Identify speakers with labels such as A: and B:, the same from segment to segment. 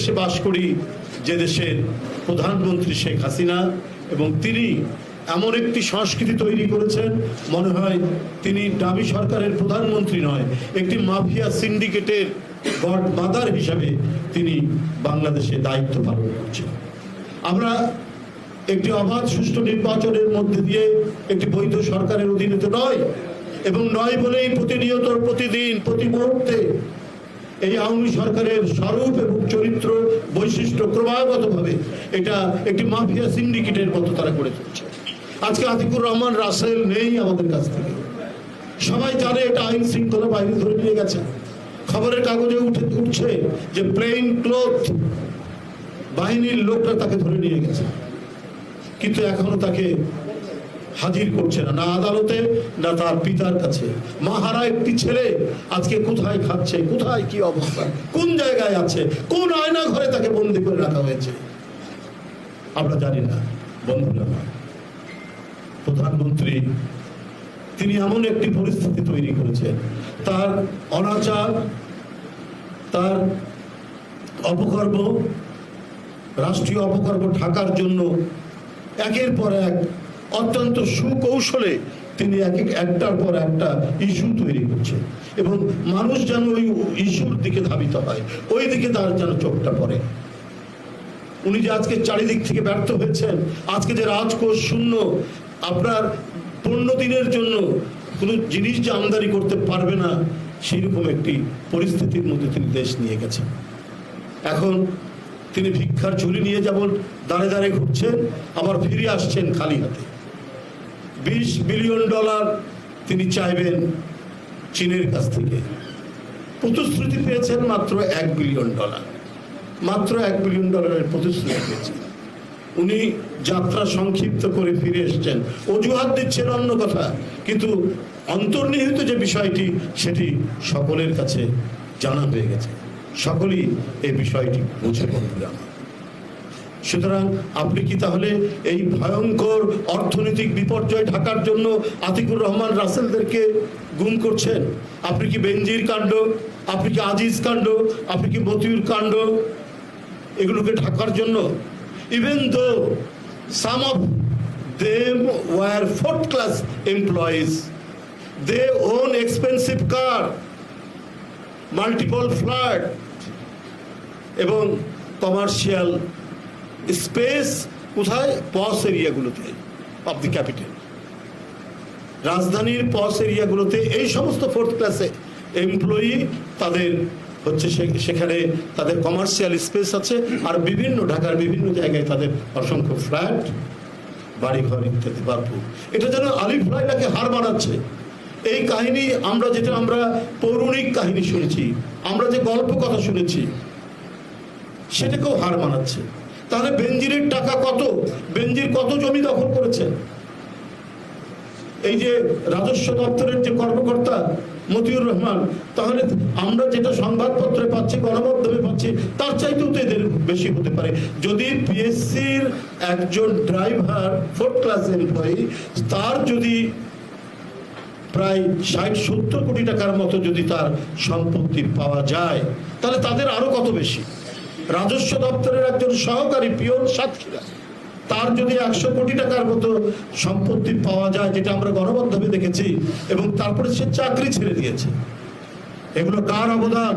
A: দেশে বাস করি, যে দেশের প্রধানমন্ত্রী শেখ হাসিনা, এবং তিনি এমন একটি সংস্কৃতি তৈরি করেছেন, মনে হয় তিনি দামি সরকারের প্রধানমন্ত্রী নয়, একটি মাফিয়া সিন্ডিকেটের গড মাদার হিসাবে তিনি বাংলাদেশে দায়িত্ব পালন করছেন। আমরা একটি অবাধ সুষ্ঠু নির্বাচনের মধ্যে দিয়ে একটি বৈধ সরকারের অধীনে তো নয়, এবং নয় বলেই প্রতিনিয়ত, প্রতিদিন, প্রতি মুহূর্তে এই আওয়ামী সরকারের স্বরূপ এবং চরিত্র বৈশিষ্ট্য ক্রমাগতভাবে এটা একটি মাফিয়া সিন্ডিকেটের মতো তারা করে তুলছে। আজকে আতিকুর রহমান রাসেল নেই আমাদের কাছ থেকে। সবাই জানে এটা আইন শৃঙ্খলা বাহিনী ধরে নিয়ে গেছে। খবরের কাগজে উঠে উঠছে যে প্লেন ক্লোথ বাহিনীর লোকরা তাকে ধরে নিয়ে গেছে। কিন্তু এখনও তাকে হাজির করছে না না আদালতে, না তার পিতার কাছে। মাহারা একটি ছেলে আজকে কোথায় খাচ্ছে, কোথায় কি অবস্থা, কোন জায়গায় আছে, কোন আয়না ঘরে তাকে বন্দি করে রাখা হয়েছে? আমরা জানি না, বন্ধুরা। প্রধানমন্ত্রী, তিনি এমন একটি পরিস্থিতি তৈরি করেছেন। তার অনাচার, তার অপকর্ম, রাষ্ট্রীয় অপকর্ম ঢাকার জন্য একের পর এক অত্যন্ত সুকৌশলে তিনি এক এক একটার পর একটা ইস্যু তৈরি করছেন এবং মানুষ যেন ওই ইস্যুর দিকে ধাবিত হয়, ওই দিকে তার যেন চোখটা পড়ে। উনি যে আজকে চারিদিক থেকে ব্যর্থ হয়েছেন, আজকে যে রাজকোষ শূন্য, আপনার পনেরো দিনের জন্য কোনো জিনিস যে আমদানি করতে পারবে না, সেইরকম একটি পরিস্থিতির মধ্যে তিনি দেশ নিয়ে গেছেন। এখন তিনি ভিক্ষার ঝুলি নিয়ে যেমন দাঁড়ে দাঁড়ে ঘুরছেন, আবার ফিরে আসছেন খালি হাতে। বিশ বিলিয়ন ডলার তিনি চাইবেন চীনের কাছ থেকে। প্রতিশ্রুতি পেয়েছেন মাত্র এক বিলিয়ন ডলার। মাত্র এক বিলিয়ন ডলারের প্রতিশ্রুতি পেয়েছেন। উনি যাত্রা সংক্ষিপ্ত করে ফিরে এসেছেন। অজুহাত দিচ্ছেন অন্য কথা, কিন্তু অন্তর্নিহিত যে বিষয়টি, সেটি সকলের কাছে জানা হয়ে গেছে। সকলেই এই বিষয়টি বুঝে বন্ধুরা। আমার। সুতরাং আপনি কি তাহলে এই ভয়ঙ্কর অর্থনৈতিক বিপর্যয় ঢাকার জন্য আতিকুর রহমান রাসেলদেরকে গুম করছেন? আপনি কি বেনজির কাণ্ড? আপনি কি আজিজ কাণ্ড? আপনি কি মতিউর কাণ্ড? এগুলোকে ঢাকার জন্য? Even though some of them were fourth class employees they own expensive car multiple flat এবং কমার্শিয়াল স্পেস কোথায়? পস এরিয়াগুলোতে অফ দি ক্যাপিটাল রাজধানীর পস এরিয়াগুলোতে এই সমস্ত ফোর্থ ক্লাসে এমপ্লয়ি তাদের হচ্ছে সেখানে তাদের কমার্শিয়াল স্পেস আছে, আর বিভিন্ন ঢাকার বিভিন্ন জায়গায় তাদের অসংখ্য ফ্ল্যাট বাড়িঘর ইত্যাদি বারপুর এটা যেন আলিফ লাইলাকে হার বানাচ্ছে এই কাহিনী আমরা যেটা, আমরা পৌরাণিক কাহিনী শুনেছি, আমরা যে গল্প কথা শুনেছি, সেটাকেও হার মানাচ্ছে। তাহলে বেঞ্জিরের টাকা কত? বেঞ্জির কত জমি দখল করেছেন এই যে রাজস্ব দপ্তরের যে কর্মকর্তা মতিউর রহমান, তাহলে আমরা যেটা সংবাদপত্রে পাচ্ছি, গণমাধ্যমে পাচ্ছি, তার চাইতেও তো এদের বেশি হতে পারে। যদি পিএসসির একজন ড্রাইভার, ফোর্থ ক্লাস এমপ্লয়ি, তার যদি প্রায় ষাট, সত্তর কোটি টাকার মতো যদি তার সম্পত্তি পাওয়া যায়, তাহলে তাদের আরও কত বেশি? রাজস্ব দপ্তরের একজন সহকারী পিয়ন সাতক্ষীরা। তার যদি একশো কোটি টাকার মতো সম্পত্তি পাওয়া যায়, যেটা আমরা গণমাধ্যমে দেখেছি, এবং তারপরে সে চাকরি ছেড়ে দিয়েছে, এগুলো কার অবদান?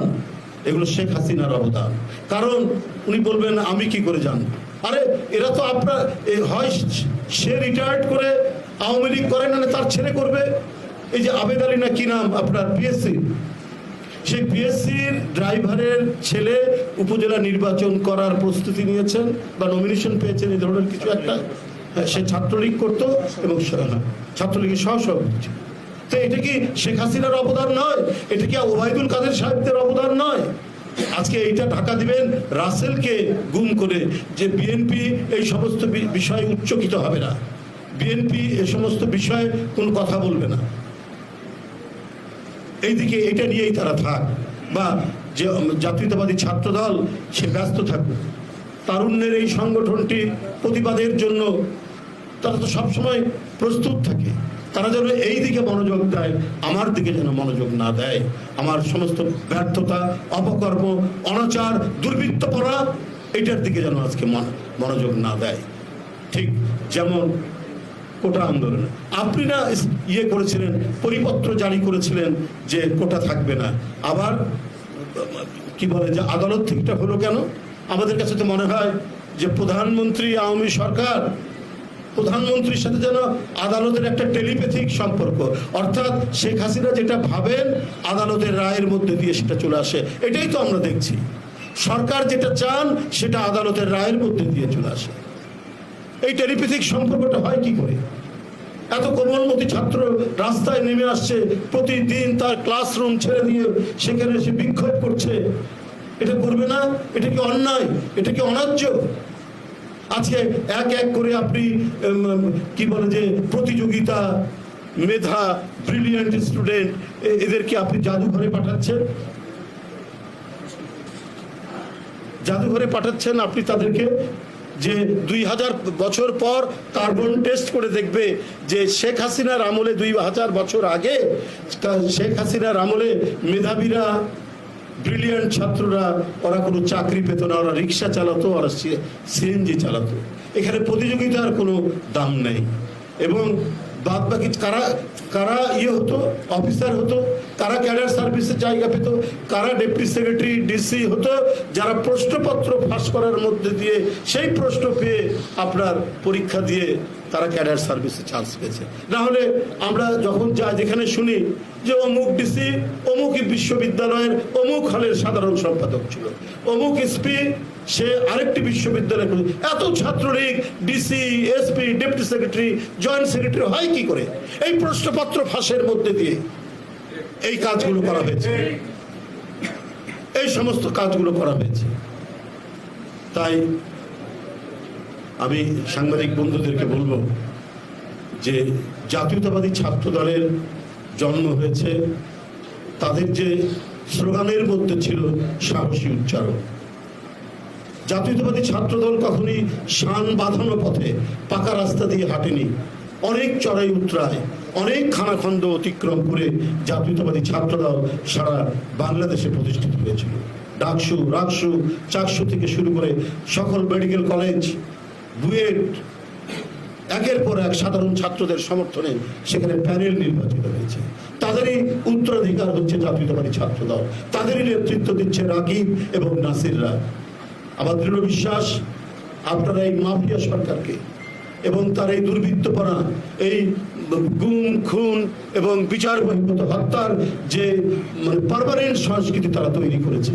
A: এগুলো শেখ হাসিনার অবদান। কারণ উনি বলবেন, আমি কি করে জানব? আরে, এরা তো আপনার হয় সে রিটায়ার্ড করে আওয়ামী লীগ করে না তার ছেলে করবে? এই যে আবেদ আলী না কি নাম আপনার পিএসসি সেই পিএসসির ড্রাইভারের ছেলে উপজেলা নির্বাচন করার প্রস্তুতি নিয়েছেন বা নমিনেশন পেয়েছেন এই ধরনের কিছু একটা হ্যাঁ, সে ছাত্রলীগ করতো এবং ছাত্রলীগের সহসভাপতি। তো এটা কি শেখ হাসিনার অবদান নয়? এটা কি ওবায়দুল কাদের সাহেবদের অবদান নয়? আজকে এইটা ঢাকা দিবেন রাসেলকে গুম করে যে বিএনপি এই সমস্ত বিষয়ে উচ্চকিত হবে না। বিএনপি এ সমস্ত বিষয়ে কোনো কথা বলবে না। এইদিকে এটা নিয়েই তারা থাক। বা যে জাতীয়তাবাদী ছাত্রদল, সে ব্যস্ত থাকুক। তারুণ্যের এই সংগঠনটি প্রতিবাদের জন্য তারা তো সবসময় প্রস্তুত থাকে। তারা যেন এই দিকে মনোযোগ দেয়, আমার দিকে যেন মনোযোগ না দেয়। আমার সমস্ত ব্যর্থতা, অপকর্ম, অনাচার, দুর্বৃত্ত পড়া, এটার দিকে যেন আজকে মন- মনোযোগ না দেয়। ঠিক যেমন কোটা আন্দোলন। আপনি না ইয়ে করেছিলেন, পরিপত্র জারি করেছিলেন যে কোটা থাকবে না। আবার, কি বলে, যে আদালত ঠিকটা হলো কেন? আমাদের কাছে তো মনে হয় যে প্রধানমন্ত্রী, আওয়ামী সরকার, প্রধানমন্ত্রীর সাথে যেন আদালতের একটা টেলিপ্যাথিক সম্পর্ক। অর্থাৎ শেখ হাসিনা যেটা ভাবেন, আদালতের রায়ের মধ্যে দিয়ে সেটা চলে আসে। এটাই তো আমরা দেখছি। সরকার যেটা চান, সেটা আদালতের রায়ের মধ্যে দিয়ে চলে আসে। এই টেলিপ্যাথিক সম্পর্কটা হয় কি করে? এত কোমলমতি ছাত্র রাস্তায় নেমে আসছে, প্রতিদিন তার ক্লাসরুম ছেড়ে দিয়ে সেখানে এসে বিক্ষোভ করছে। এটা করবে না? এটা কি অন্যায়? এটা কি অন্যায্য আজকে এক এক করে আপনি কি বলে যে, প্রতিযোগিতা, মেধা ব্রিলিয়ান্ট স্টুডেন্ট এদেরকে আপনি জাদুঘরে পাঠাচ্ছেন? জাদুঘরে পাঠাচ্ছেন আপনি তাদেরকে? যে দুই হাজার বছর পর কার্বন টেস্ট করে দেখবে যে শেখ হাসিনার আমলে দুই হাজার বছর আগে শেখ হাসিনার আমলে মেধাবীরা ব্রিলিয়ান্ট ছাত্ররা, ওরা কোনো চাকরি পেত না, ওরা রিক্সা চালাতো, ওরা সিএনজি চালাতো। এখানে প্রতিযোগিতার কোনো দাম নেই। এবং বাদ বাকি কারা কারা ইয়ে হতো অফিসার হতো কারা ক্যাডার সার্ভিসের জায়গা পেত কারা ডেপুটি সেক্রেটারি ডিসি হতো যারা প্রশ্নপত্র ফাঁস করার মধ্যে দিয়ে সেই প্রশ্ন পেয়ে আপনার পরীক্ষা দিয়ে তারা ক্যাডার সার্ভিসে চান্স পেয়েছে না হলে আমরা যখন যা যেখানে শুনি যে অমুক ডিসি অমুক বিশ্ববিদ্যালয়ের অমুক হলের সাধারণ সম্পাদক ছিল অমুক এসপি সে আরেকটি বিশ্ববিদ্যালয় এত Chhatra League DC SP deputy secretary joint secretary হয় কি করে? এই প্রশ্নপত্র ফাঁসের মধ্যে দিয়ে এই কাজগুলো করা হয়েছে। এই সমস্ত কাজগুলো করা হয়েছে। তাই আমি সাংবাদিক বন্ধুদেরকে বলব যে জাতীয়তাবাদী ছাত্র দলের জন্ম হয়েছে, তাদের যে স্লোগানের মধ্যে ছিল সাহসী উচ্চারণ। জাতীয়তাবাদী ছাত্র দল কখনই শান বাঁধানো পথে পাকা রাস্তা দিয়ে হাঁটেনি। অনেক চড়াই উতরায়, অনেক খানাখন্দ অতিক্রম করে জাতীয়তাবাদী ছাত্র দল সারা বাংলাদেশে প্রতিষ্ঠিত হয়েছিল। ডাকসু, রাকসু, চাকসু থেকে শুরু করে সকল মেডিকেল কলেজ, বুয়েট, একের পর এক সাধারণ ছাত্রদের সমর্থনে সেখানে প্যানেল নির্বাচিত হয়েছে। তাদেরই উত্তরাধিকার হচ্ছে জাতীয়তাবাদী ছাত্র দল তাদেরই নেতৃত্ব দিচ্ছে রাকিব এবং নাসিররা। আমার দৃঢ় বিশ্বাস, আপনারা এই মাফিয়া সরকারকে এবং তার এই দুর্বৃত্তপনা, এই গুম, খুন এবং বিচার বহির্ভূত হত্যার যে মানে পারমানেন্ট সংস্কৃতি তারা তৈরি করেছে,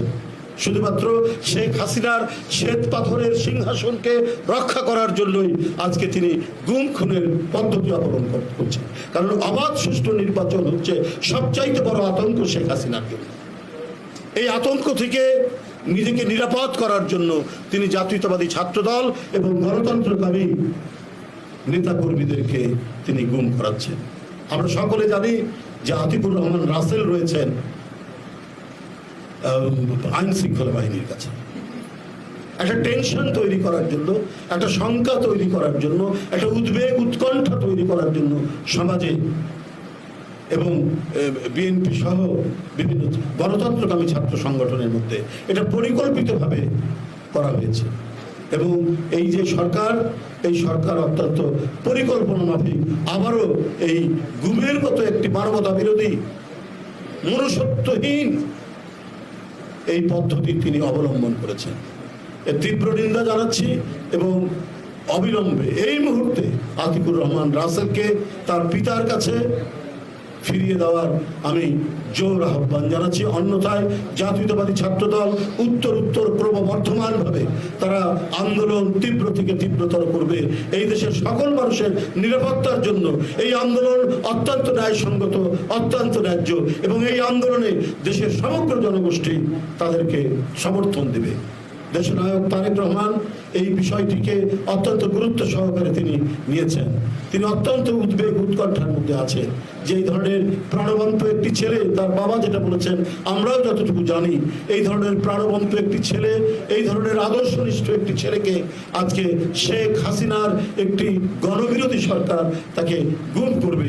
A: শুধুমাত্র শেখ হাসিনার শ্বেত পাথরের সিংহাসনকে রক্ষা করার জন্যই আজকে তিনি গুম, খুনের পদ্ধতি অবলম্বন কর- করছেন। কারণ অবাধ সুষ্ঠু নির্বাচন হচ্ছে সবচাইতে বড় আতঙ্ক শেখ জন্য। এই আতঙ্ক থেকে নিজেকে নিরাপদ করার জন্য তিনি জাতীয়তাবাদী ছাত্রদল এবং গণতন্ত্রকামী নেতাকর্মীদেরকে তিনি গুম করাচ্ছেন। আমরা সকলে জানি যে আতিকুর রহমান রাসেল রয়েছেন আইন শৃঙ্খলা বাহিনীর কাছে। একটা টেনশন তৈরি করার জন্য, একটা শঙ্কা তৈরি করার জন্য, একটা উদ্বেগ, উৎকণ্ঠা তৈরি করার জন্য সমাজে এবং বিএনপি সহ বিভিন্ন গণতন্ত্রকামী ছাত্র সংগঠনের মধ্যে এটা পরিকল্পিতভাবে করা হয়েছে। এবং এই যে সরকার, এই সরকার অত্যন্ত পরিকল্পনা মাফিক, আবারও এই গুমের মতো একটি মানবতা বিরোধী, মনুষ্যত্বহীন এই পদ্ধতি তিনি অবলম্বন করেছেন। এর তীব্র নিন্দা জানাচ্ছি এবং অবিলম্বে এই মুহূর্তে আতিকুর রহমান রাসেলকে তার পিতার কাছে ফিরিয়ে দেওয়ার আমি জোর আহ্বান জানাচ্ছি। অন্যথায় জাতীয়তাবাদী ছাত্রদল উত্তর উত্তর ক্রমবর্ধমানভাবে তারা আন্দোলন তীব্র থেকে তীব্রতর করবে। এই দেশের সকল মানুষের নিরাপত্তার জন্য এই আন্দোলন অত্যন্ত ন্যায়সঙ্গত, অত্যন্ত ন্যায্য এবং এই আন্দোলনে দেশের সমগ্র জনগোষ্ঠী তাদেরকে সমর্থন দেবে। দেশনায়ক তারেক রহমান এই বিষয়টিকে অত্যন্ত গুরুত্ব সহকারে তিনি নিয়েছেন। তিনি অত্যন্ত উদ্বেগ, উৎকণ্ঠার মধ্যে আছে। যে এই ধরনের প্রাণবন্ত একটি ছেলে, তার বাবা যেটা বলেছেন, আমরাও যতটুকু জানি, এই ধরনের প্রাণবন্ত একটি ছেলে, এই ধরনের আদর্শনিষ্ঠ একটি ছেলেকে আজকে শেখ হাসিনার একটি গণবিরোধী সরকার তাকে গুম করবে।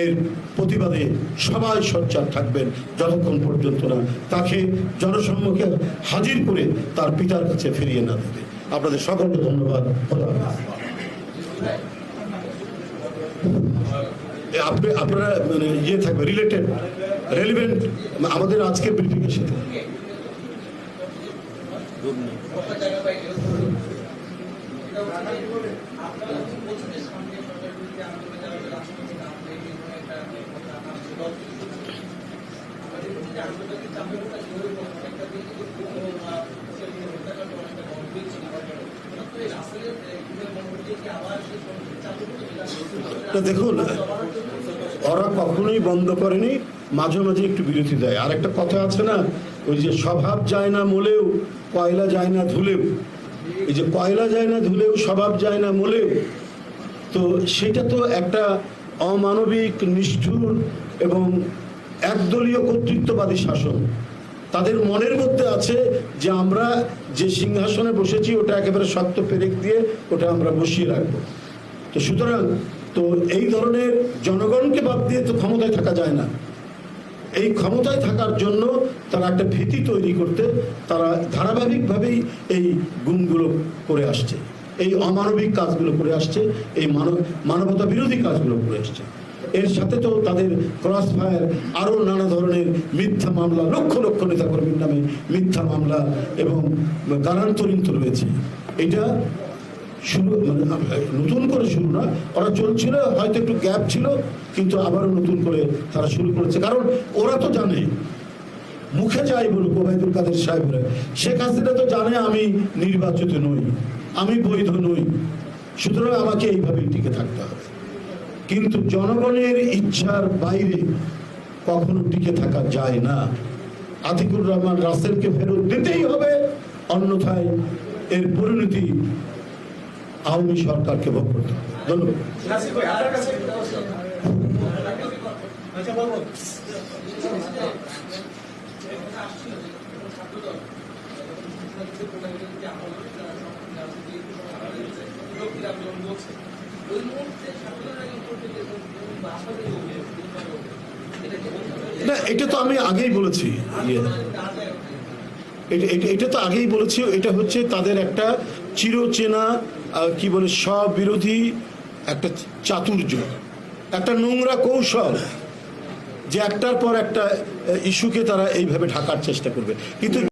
A: এর প্রতিবাদে সবাই সোচ্চার থাকবেন যতক্ষণ পর্যন্ত না তাকে জনসম্মুখে হাজির করে তার পিতার কাছে ফিরিয়ে না দেবে আপনাদের সকলকে ধন্যবাদ। আপনি, আপনারা মানে ইয়ে থাকবে রিলেটেড রেলিভেন্ট আমাদের আজকের ব্রিফিংয়ের সাথে। না দেখুন, ওরা কখনোই বন্ধ করেনি, মাঝে মাঝে একটু বিরতি দেয়। আর একটা কথা আছে না, ওই যে স্বভাব যায় না মোলেও, কয়লা যায় না ধুলেও। এই যে কয়লা যায় না ধুলেও, স্বভাব যায় না মোলেও। তো সেটা তো একটা অমানবিক, নিষ্ঠুর এবং একদলীয় কর্তৃত্ববাদী শাসন। তাদের মনের মধ্যে আছে যে আমরা যে সিংহাসনে বসেছি, ওটা একেবারে শক্ত পেরেক দিয়ে ওটা আমরা বসিয়ে রাখব। তো সুতরাং তো এই ধরনের জনগণকে বাদ দিয়ে তো ক্ষমতায় থাকা যায় না। এই ক্ষমতায় থাকার জন্য তারা একটা ভীতি তৈরি করতে, তারা ধারাবাহিকভাবেই এই গুণগুলো করে আসছে। এই অমানবিক কাজগুলো করে আসছে, এই মানব, মানবতা বিরোধী কাজগুলো করে আসছে। এর সাথে তো তাদের ক্রস ফায়ার, আরও নানা ধরনের মিথ্যা মামলা, লক্ষ লক্ষ নেতাকর্মীর নামে মিথ্যা মামলা এবং কারান্তরিত রয়েছে। এটা শুরু মানে নতুন করে শুরু না, ওরা চলছিল, হয়তো একটু গ্যাপ ছিল, কিন্তু আবারও নতুন করে তারা শুরু করেছে। কারণ ওরা তো জানে, মুখে যাই বলুক, ওবায়দুল কাদের সাহেবরা, শেখ হাসিনা তো জানে আমি নির্বাচিত নই, আমি বৈধ নই। সুতরাং আমাকে এইভাবেই টিকে থাকতে হবে। কিন্তু জনগণের ইচ্ছার বাইরে কখনো টিকে থাকা যায় না। আতিকুর রহমান রাসেলকে ফেরত দিতেই হবে, অন্যথায় এর পরিণতি আওয়ামী সরকারকে ভোগ করতে না এটা তো আমি আগেই বলেছি। ইয়ে, এটা- তো আগেই বলেছি। এটা হচ্ছে তাদের একটা চিরচেনা কি বলে, সব বিরোধী একটা চাতুর্য, একটা নোংরা কৌশল যে একটার পর একটা ইস্যুকে তারা এইভাবে ঢাকার চেষ্টা করবে। কিন্তু